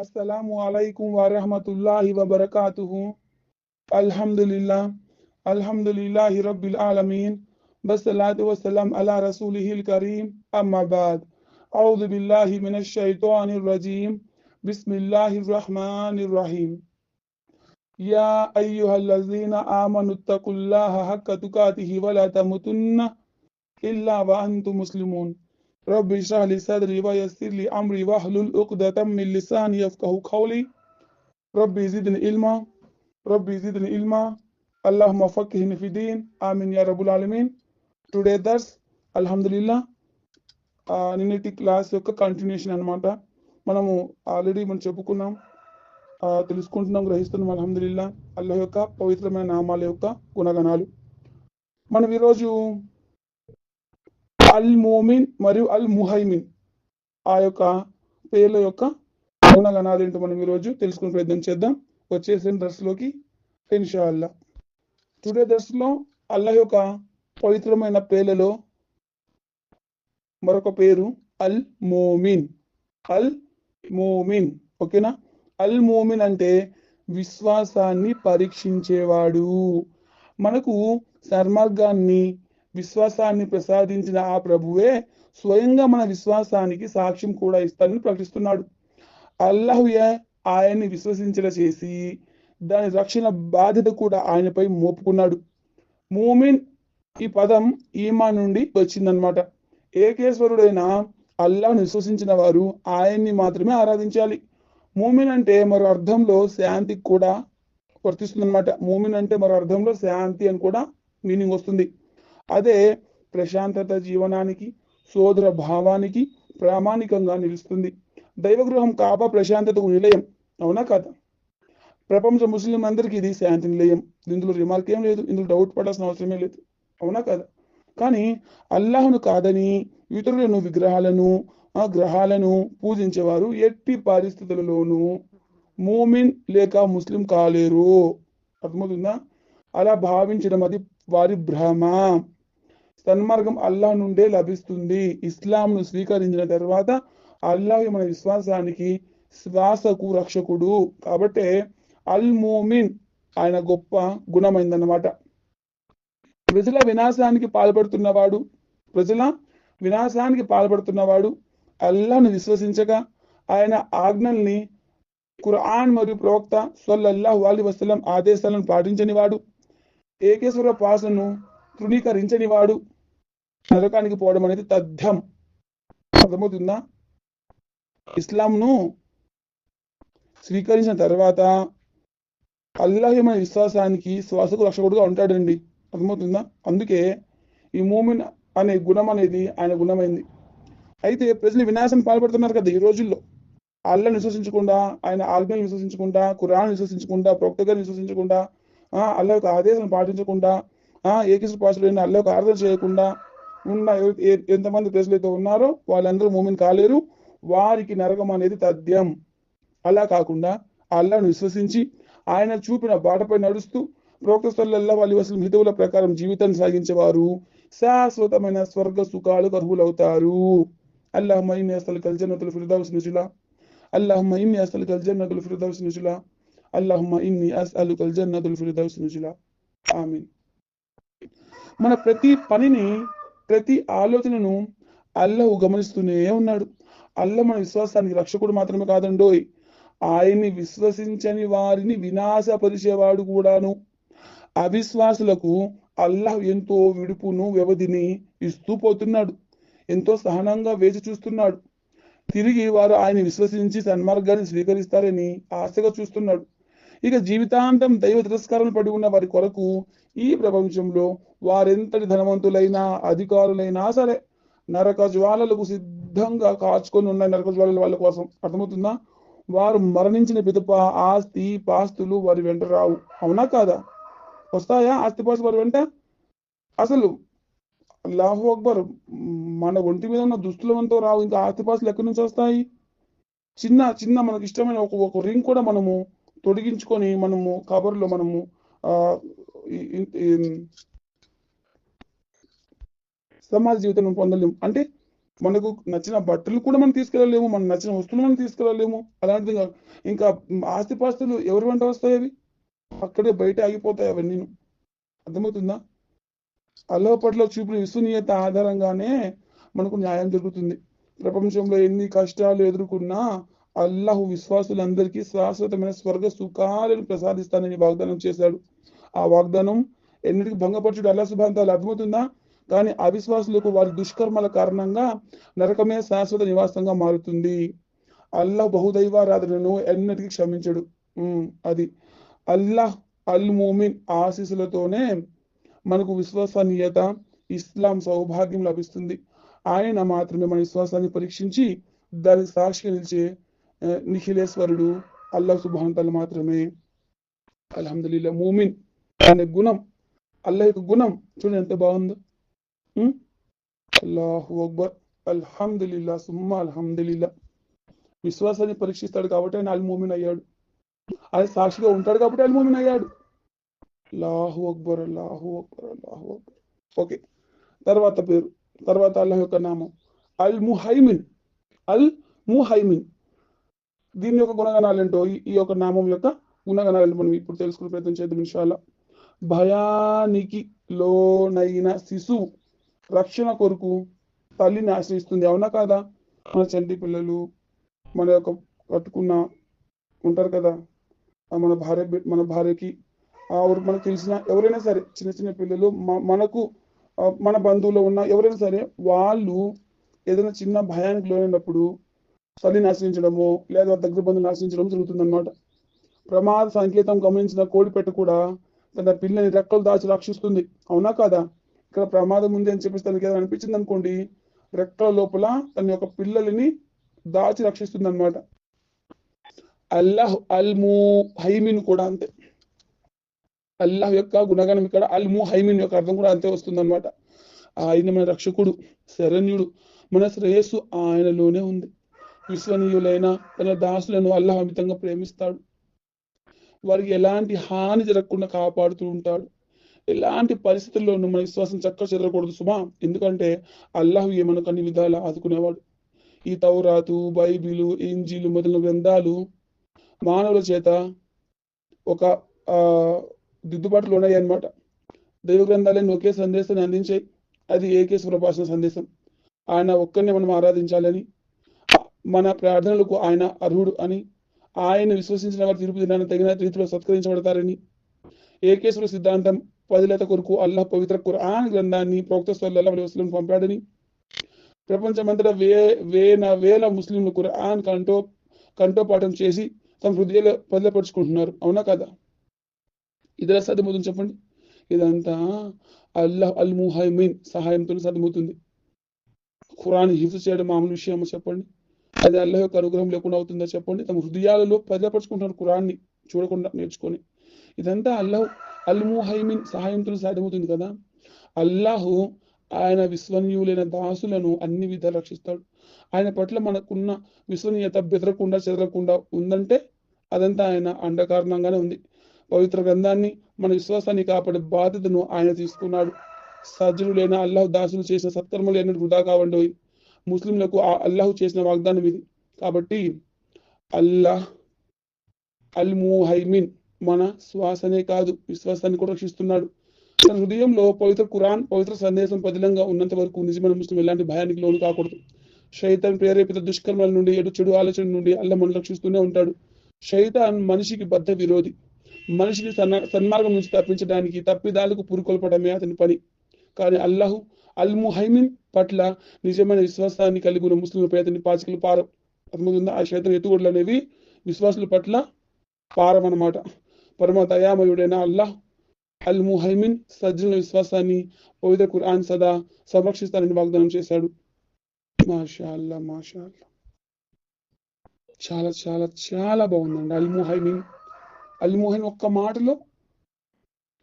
السلام عليكم ورحمة الله وبركاته. الحمد لله الحمد لله رب العالمين والصلاة والسلام على رسوله الكريم. أما بعد أعوذ بالله من الشيطان الرجيم. بسم الله الرحمن الرحيم. يا أيها الذين آمنوا اتقوا الله حق تقاته ولا تموتن إلا وأنتم مسلمون. رب اشرح لي صدري ويسر لي أمري واحلل عقدة من لساني يفقه قولي ربي زدني علما ربي زدني علما اللهم فقهني في الدين آمين يا رب العالمين today దర్స్ అల్హమ్దుల్లా నిన్నటి class యొక్క continuation అన్నమాట మనము ఆల్రెడీ మనం చెప్పుకున్నాం ఆ, తెలుసుకుంటున్నాం గ్రహిస్తున్నాం అల్హమ్దుల్లా అల్లాహ్ యొక్క పవిత్రమైన నామాల యొక్క గుణగణాలు మనం ఈరోజు అల్ మోమిన్ మరియు అల్ ముహైమిన్ ఆ యొక్క పేర్ల యొక్క గుణగణాలు ఏంటో మనం ఈరోజు తెలుసుకునే ప్రయత్నం చేద్దాం. వచ్చేసిన దర్శలోకి ఇన్షాల్లా టుడే దర్శలో అల్లాహ్ యొక్క పవిత్రమైన పేర్లలో మరొక పేరు అల్ మోమిన్ అల్ మోమిన్ ఓకేనా? అల్ మోమిన్ అంటే విశ్వాసాన్ని పరీక్షించేవాడు. మనకు సర్మార్గాన్ని విశ్వాసాన్ని ప్రసాదించిన ఆ ప్రభువే స్వయంగా మన విశ్వాసానికి సాక్ష్యం కూడా ఇస్తాడని ప్రకటిస్తున్నాడు. అల్లహుయే ఆయన్ని విశ్వసించల చేసి దాని రక్షణ బాధ్యత కూడా ఆయనపై మోపుకున్నాడు. మూమిన్ ఈ పదం ఈమా నుండి వచ్చిందనమాట ఏకేశ్వరుడైన అల్లాహ్ను విశ్వసించిన వారు ఆయన్ని మాత్రమే ఆరాధించాలి. మూమిన్ అంటే మరో అర్థంలో శాంతికి కూడా వర్తిస్తుందన్నమాట. మూమిన్ అంటే మరో అర్థంలో శాంతి అని కూడా మీనింగ్ వస్తుంది. అదే ప్రశాంతత జీవనానికి సోదర భావానికి ప్రామాణికంగా నిలుస్తుంది. దైవగృహం కాప ప్రశాంతతకు నిలయం. అవునా కదా? ప్రపంచ ముస్లిం అందరికీ ఇది శాంతి నిలయం. ఇందులో రిమార్క్ ఏం లేదు ఇందులో డౌట్ పడాల్సిన అవసరమే లేదు. అవునా కదా? కానీ అల్లాహ్ను కాదని ఇతరులను విగ్రహాలను ఆ గ్రహాలను పూజించేవారు ఎట్టి పరిస్థితులలోనూ మూమిన్ లేక ముస్లిం కాలేరు. అర్థమవుతుందా? అలా భావించడం అది వారి భ్రమ. సన్మార్గం అల్లాహ్ నుండే లభిస్తుంది. ఇస్లాంను స్వీకరించిన తర్వాత అల్లాహ్ మన విశ్వాసానికి శ్వాసకు రక్షకుడు. కాబట్టే అల్ మోమిన్ ఆయన గొప్ప గుణమైందన్నమాట. ప్రజల వినాశానికి పాల్పడుతున్నవాడు ప్రజల వినాశానికి పాల్పడుతున్నవాడు అల్లాహ్ను విశ్వసించగా ఆయన ఆజ్ఞల్ని ఖురాన్ మరియు ప్రవక్త సొల్లల్లాహు అలీ వసలం ఆదేశాలను పాటించని వాడు ఏకేశ్వర పాసను తృణీకరించని వాడు నరకానికి పోవడం అనేది తథ్యం. అర్థమవుతుందా? ఇస్లాంను స్వీకరించిన తర్వాత అల్లాహి మన విశ్వాసానికి శ్వాసకు రక్షకుడుగా ఉంటాడండి. అర్థమవుతుందా? అందుకే ఈ మూమిన్ అనే గుణం అనేది ఆయన గుణమైంది. అయితే ప్రజలు వినాశం పాల్పడుతున్నారు కదా ఈ రోజుల్లో. అల్లాహ్ విశ్వసించకుండా ఆయన ఆజ్ఞలు విశ్వసించకుండా కురాన్ విశ్వసించకుండా ప్రవక్త గారిని విశ్వసించకుండా అల్లా యొక్క ఆదేశాలను పాటించకుండా ఆ పాసులైన అల్లాహ్ అర్థం చేయకుండా ఉన్న ఏ- ఎంతమంది ప్రజలైతే అయితే ఉన్నారో వాళ్ళందరూ మూమిన్ కాలేరు. వారికి నరకం అనేది తథ్యం. అలా కాకుండా అల్లాహ్ను విశ్వసించి ఆయన చూపిన బాటపై నడుస్తూ ప్రవక్త సల్లల్లాహు వాళ్ళు అసలు హితవుల ప్రకారం జీవితాన్ని సాగించేవారు. శాశ్వతమైన స్వర్గ సుఖాలకు అర్హులవుతారు. అల్లాహ్ ఇన్ని అసలు కల్జన్నతులు ఫిర్దౌస్ నిజులా. అల్లాహ్ ఇన్ని అసలు కల్జన్నతులు ఫిర్దౌస్ నిజులా. అల్లాహ్ ఇన్ని అసలు కల్జన్నతులు ఫిర్దావస్ నిజులా. ఆమీన్. మన ప్రతి పనిని ప్రతి ఆలోచనను అల్లాహ్ గమనిస్తూనే ఉన్నాడు. అల్లాహ్ మన విశ్వాసానికి రక్షకుడు మాత్రమే కాదండోయ్. ఆయన్ని విశ్వసించని వారిని వినాశపరిచేవాడు కూడాను. అవిశ్వాసులకు అల్లాహ్ ఎంతో విడుపును వ్యవధిని ఇస్తూ పోతున్నాడు. ఎంతో సహనంగా వేచి చూస్తున్నాడు. తిరిగి వారు ఆయన విశ్వసించి సన్మార్గాన్ని స్వీకరిస్తారని ఆశగా చూస్తున్నాడు. ఇక జీవితాంతం దైవ తిరస్కారం పడి ఉన్న వారి కొరకు ఈ ప్రపంచంలో వారెంతటి ధనవంతులైనా అధికారులైనా సరే నరక జ్వాలలకు సిద్ధంగా కాచుకొని ఉన్న నరక జ్వాలల వాళ్ళ కోసం అర్థమవుతుందా? వారు మరణించిన పిదప ఆస్తి పాస్తులు వారి వెంట రావు. అవునా కాదా? వస్తాయా ఆస్తి పాస్తులు వారి వెంట? అసలు లాహు అక్బర్ మన ఒంటి మీద ఉన్న దుస్తులవంతో రావు. ఇంకా ఆస్తి పాస్తులు ఎక్కడి నుంచి వస్తాయి? చిన్న చిన్న మనకి ఇష్టమైన ఒక ఒక రింగ్ కూడా మనము తొడిగించుకొని మనము కబర్లో మనము ఆ సమాజ జీవితం పొందలేము. అంటే మనకు నచ్చిన బట్టలు కూడా మనం తీసుకెళ్ళలేము మనకు నచ్చిన వస్తువులు మనం తీసుకెళ్ళలేము. అలాంటిది ఇంకా ఇంకా ఆస్తిపాస్తులు ఎవరి వెంట వస్తాయి అవి? అక్కడే బయట ఆగిపోతాయి అవన్నీ. అర్థమవుతుందా? అల్లాహ్ పట్ల చూపిన విశ్వనీయత ఆధారంగానే మనకు న్యాయం జరుగుతుంది. ప్రపంచంలో ఎన్ని కష్టాలు ఎదుర్కొన్నా అల్లాహు విశ్వాసులందరికీ శాశ్వతమైన స్వర్గ సుఖాలను ప్రసాదిస్తానని వాగ్దానం చేశాడు. ఆ వాగ్దానం ఎన్నిటికి భంగపరచుడు అల్లా సుభాంతాలు అర్థమవుతుందా? కానీ అవిశ్వాసులకు వారి దుష్కర్మల కారణంగా నరకమే శాశ్వత నివాసంగా మారుతుంది. అల్లాహ్ బహుదైవారాధనను ఎన్నటికీ క్షమించడు. అది. అల్లాహ్ అల్ మోమిన్ ఆశీస్సులతోనే మనకు విశ్వసనీయత ఇస్లాం సౌభాగ్యం లభిస్తుంది. ఆయన మాత్రమే మన విశ్వాసాన్ని పరీక్షించి దానికి సాక్షిగా నిలిచే నిఖిలేశ్వరుడు అల్లాహ్ సుభాంతాలు మాత్రమే. అల్హమ్దుల్లా మోమిన్. అనే గుణం అల్లాహ్ యొక్క గుణం. చూడండి ఎంత బాగుందో. అల్లాహు అక్బర్. అల్హమ్దుల్లా సుమ్మా అల్హమ్దుల్లా విశ్వాసాన్ని పరీక్షిస్తాడు కాబట్టి ఆయన అల్మోమిన్ అయ్యాడు. ఆయన సాక్షిగా ఉంటాడు కాబట్టి అల్మోమిన్ అయ్యాడు. అల్లాహు అక్బర్ అల్లాహు అక్బర్ అల్లాహు అక్బర్. ఓకే. తర్వాత పేరు. తర్వాత అల్లాహ్ యొక్క నామం. అల్ ముహైమిన్ అల్ ముహైమిన్ దీని యొక్క గుణగణాలు ఏంటో ఈ- ఈ యొక్క నామం యొక్క గుణగణాలు మనం ఇప్పుడు తెలుసుకునే ప్రయత్నం చేద్దాం ఇన్షాల్లా. భయానికి లోనైన శిశువు రక్షణ కొరకు తల్లిని ఆశ్రయిస్తుంది. అవునా కదా? మన చంటి పిల్లలు మన యొక్క కట్టుకున్న ఉంటారు కదా? మన భార్య మన భార్యకి ఆ ఎవరు మనకు తెలిసిన ఎవరైనా సరే చిన్న చిన్న పిల్లలు మనకు మన బంధువులు ఉన్న ఎవరైనా సరే వాళ్ళు ఏదైనా చిన్న భయానికి లోనైనప్పుడు తల్లిని ఆశ్రయించడము లేదా దగ్గర బంధువుని ఆశ్రయించడం జరుగుతుంది అనమాట ప్రమాద సంకేతం గమనించిన కోడిపెట్ట కూడా తన పిల్లని రెక్కలు దాచి రక్షిస్తుంది. అవునా కాదా? ఇక్కడ ప్రమాదం ఉంది అని చెప్పేసి తనకి ఏదైనా అనిపించింది అనుకోండి రెక్కల లోపల తన యొక్క పిల్లలని దాచి రక్షిస్తుంది అనమాట అల్లాహ్ అల్ము హైమిన్ కూడా అంతే. అల్లాహ్ యొక్క గుణగణం ఇక్కడ అల్ము హైమిన్ యొక్క అర్థం కూడా అంతే వస్తుంది అనమాట ఆయన మన రక్షకుడు శరణ్యుడు మన శ్రేయస్సు ఆయనలోనే ఉంది. విశ్వనీయులైన తన దాసులను అల్లాహ్ అమితంగా ప్రేమిస్తాడు. వారికి ఎలాంటి హాని జరగకుండా కాపాడుతూ ఉంటాడు. ఎలాంటి పరిస్థితుల్లోనూ మన విశ్వాసం చక్క చెదరకూడదు సుమా. ఎందుకంటే అల్లాహ్ మనకు అన్ని విధాలా ఆదుకునేవాడు. ఈ తౌరాతు బైబిలు ఇంజీలు మొదలైన గ్రంథాలు మానవుల చేత ఒక ఆ దిద్దుబాటులో ఉన్నాయి అన్నమాట దైవ గ్రంథాలను ఒకే సందేశాన్ని అందించాయి. అది ఏకేశ ప్రభాషణ సందేశం. ఆయన ఒక్కరిని మనం ఆరాధించాలని మన ప్రార్థనలకు ఆయన అర్హుడు అని ఆయన విశ్వసించిన వారి తీర్పు దినాన్ని తగిన రీతిలో సత్కరించబడతారని. ఏకేశ్వర సిద్ధాంతం పదిలత కొరకు అల్లాహ్ పవిత్ర ఖురాన్ గ్రంథాన్ని ప్రవక్త సల్లల్లాహు అలైహి పంపాడని. ప్రపంచమంతటా వే వేల వేల ముస్లింలు ఖురాన్ కంటో కంఠోపాఠం చేసి తమ హృదయాలు పదిలపరుచుకుంటున్నారు. అవునా కదా? ఇదిలా సాధ్యమవుతుంది చెప్పండి. ఇదంతా అల్లాహ్ అల్ ముహైమీన్ సహాయంతో సాధ్యమవుతుంది ఖురాన్ హిఫ్ చేయడం మామూలు విషయం చెప్పండి? అది అల్లాహ్ యొక్క అనుగ్రహం లేకుండా అవుతుందా చెప్పండి. తమ హృదయాలలో భద్రపరుచుకుంటున్నారు కురాన్ని చూడకుండా నేర్చుకొని. ఇదంతా అల్లాహ్ అల్ముహైమిన్ సహాయంతో సాధ్యమవుతుంది కదా. అల్లాహు ఆయన విశ్వనీయులైన దాసులను అన్ని విధాలు రక్షిస్తాడు. ఆయన పట్ల మనకున్న విశ్వనీయత బెదరకుండా చెదరకుండా ఉందంటే అదంతా ఆయన అండ కారణంగానే ఉంది. పవిత్ర గ్రంథాన్ని మన విశ్వాసాన్ని కాపాడే బాధ్యతను ఆయన తీసుకున్నాడు. సజ్జనులైన అల్లాహ్ దాసులు చేసిన సత్కర్మలు ఎన్నటి వృధా కావండి. ముస్లింలకు ఆ అల్లాహ్ చేసిన వాగ్దానం ఇది. కాబట్టి అల్లాహ్ అల్ ముహైమిన్ మన శ్వాసనే కాదు విశ్వాసాన్ని కూడా రక్షిస్తున్నాడు. తన హృదయంలో పవిత్ర కురాన్ పవిత్ర సందేశం పదిలంగా ఉన్నంత వరకు నిజమైన ముస్లిం ఎలాంటి భయానికి లోను కాకూడదు. శైతాన్ ప్రేరేపిత దుష్కర్మల నుండి ఎటు చెడు ఆలోచన నుండి అల్లా మనం రక్షిస్తూనే ఉంటాడు. శైతాన్ మనిషికి బద్ధ విరోధి. మనిషిని సన్మార్గం నుంచి తప్పించడానికి తప్పిదాలకు పురుకొల్పడమే అతని పని. కానీ అల్లాహు అల్ ముహైమిన్ పట్ల నిజమైన విశ్వాసాన్ని కలిగి ఉన్న ముస్లింలపై అతని పాచికలు పార అర్థమవుతుందా ఆ క్షేత్రం ఎత్తుగోడలు అనేవి విశ్వాసుల పట్ల పారమన్నమాట. పరమ దయామయుడైన అల్లాహ్ అల్ ముహైమిన్ సజ్జనుల విశ్వాసాన్ని పవిత్ర ఖురాన్ సదా సంరక్షిస్తానని వాగ్దానం చేశాడు. మాషాల్లా మాషాల్లా. చాలా చాలా చాలా బాగుందండి అల్ ముహైమిన్ అల్ ముహైన్ ఒక్క మాటలో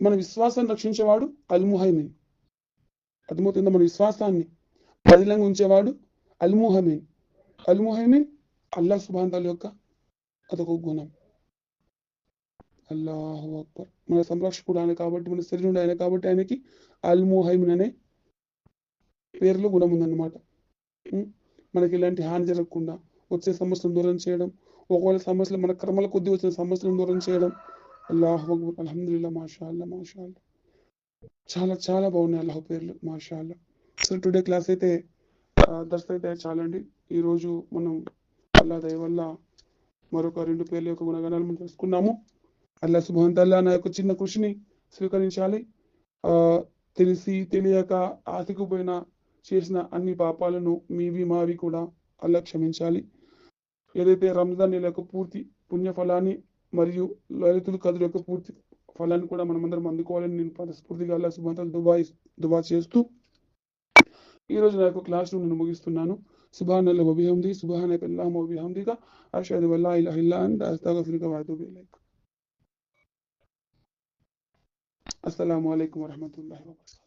మన విశ్వాసాన్ని రక్షించేవాడు అల్ ముహైమిన్ అర్థమవుతుందా మన విశ్వాసాన్ని పదిలంగా ఉంచేవాడు అల్మోహమీన్. అల్మోహమీన్ అల్లా సుభాంతాల యొక్క అదొక గుణం. అల్లాహు అక్బర్. మన సంరక్షకుడు ఆయన కాబట్టి మన శరీరుడు ఆయన కాబట్టి ఆయనకి అల్ అనే పేరులో గుణం ఉందన్నమాట. మనకి ఇలాంటి హాని జరగకుండా వచ్చే సమస్యలను దూరం చేయడం ఒకవేళ సమస్యలు మన కర్మల కొద్ది వచ్చిన సమస్యలను దూరం చేయడం. అల్లాహ్ అక్బర్. అల్హమ్దుల్లా మాషా అల్లా మాషా అల్లా చాలా చాలా బాగున్నాయి అల్లాహ్ పేర్లు మాషా సో టుడే క్లాస్ అయితే దర్శ అయితే చాలండి. ఈరోజు మనం అల్లా దయ వల్ల మరొక రెండు పేర్ల యొక్క గుణగణాలు మనం తెలుసుకున్నాము. అల్లా సుభాంతల్లా నా యొక్క చిన్న కృషిని స్వీకరించాలి. ఆ తెలిసి తెలియక ఆతికిపోయిన చేసిన అన్ని పాపాలను మీవి మావి కూడా అల్లా క్షమించాలి. ఏదైతే రంజాన్ నెల యొక్క పూర్తి పుణ్యఫలాన్ని మరియు లలితుల కథల యొక్క పూర్తి ఫలాన్ని కూడా మనమందరం అందుకోవాలని నేను మనస్ఫూర్తిగా అల్లా సుభాన్ దుబా దుబా చేస్తూ ఈ రోజు నా యొక్క క్లాస్ నేను ముగిస్తున్నాను. సుభాన్ అల్లా వబిహంది సుభాన్ అల్లాహ్ వబిహందిగా అషహదు వల్లా ఇలాహ ఇల్లా అంత అస్తగఫిరుక వఅతూబు ఇలైక్. అస్సలాము అలైకుం వరహమతుల్లాహి వబరకాతుహు